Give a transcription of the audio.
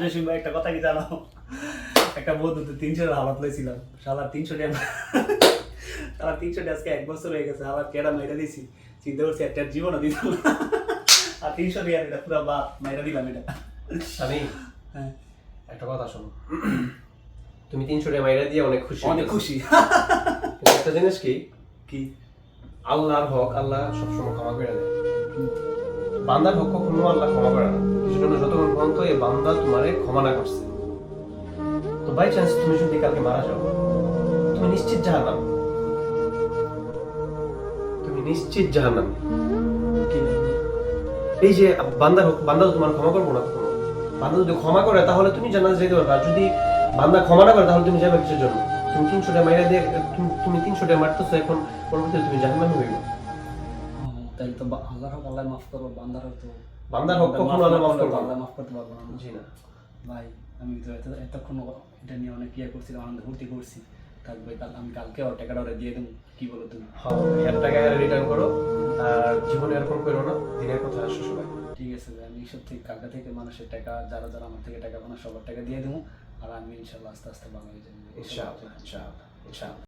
জসিম ভাই একটা কথা কি জানো? একটা বন্ধু তো তিনশো হালাত লইছিলাম সালা তিনশো টাকা তারা তিনশো আজকে এক বছর হয়ে গেছে আবার কেডা মাইরা দিছি? চিন্তা করছি একটা জীবনও দিতাম আর তিনশো টাকা এটা পুরো বা মাইরা দিলাম এটা। আমি হ্যাঁ। একটা কথা শোনো। তুমি তিনশো টাকা মাইরা দিয়ে অনেক খুশি অনেক খুশি। একটা জিনিস কি? কি? আল্লাহর হক আল্লাহ সবসময় ক্ষমা করে দেয়। বান্দার হক কখনো আল্লাহ ক্ষমা করে না। কিছু জন্য যতক্ষণ পর্যন্ত এই বান্দা তোমারে ক্ষমা না করছে। তো বাই চান্স তুমি যদি কালকে মারা যাও তুমি নিশ্চিত জাহান্নাম। তুমি নিশ্চিত জাহান্নাম। এই যে বান্দা হোক বান্দা তোমার ক্ষমা করব না কখনো বান্দা যদি ক্ষমা করে তাহলে তুমি জান্নাতে যেতে পারবে। আর যদি বান্দা ক্ষমা না করে তাহলে তুমি যাবে কিসের জন্য? তুমি তিনশো টাকা মাইরা দিয়ে তুমি- তুমি তিনশো টাকা মারতেছো এখন পরবর্তীতে তুমি জাহান্নামে হইবে ও, তাহলে তো হক আল্লাহ মাফ করব বান্দার হক তো বান্দার হক কখনো আল্লাহ মাফ করবে আল্লাহ মাফ করতে পারব না জি না। ভাই আমি তো এতক্ষণ এটা নিয়ে অনেক ইয়ে করছিলাম আনন্দ ফুর্তি করছি। থাকবে কাল আমি কালকে ওর টাকাটা ওরা দিয়ে দেবো কি বলো তুমি? হ্যাঁ টাকা রিটার্ন করো আর জীবনে এরকম করো না দিনের কথা আসো সবাই। ঠিক আছে ভাই আমি সত্যি কালকে থেকে মানুষের টাকা যারা যারা আমার থেকে টাকা পানো সবার টাকা দিয়ে দেবো আর আমি ইনশাল্লাহ আস্তে আস্তে ইনশাআল্লাহ ইনশাআল্লাহ ইনশাআল্লাহ।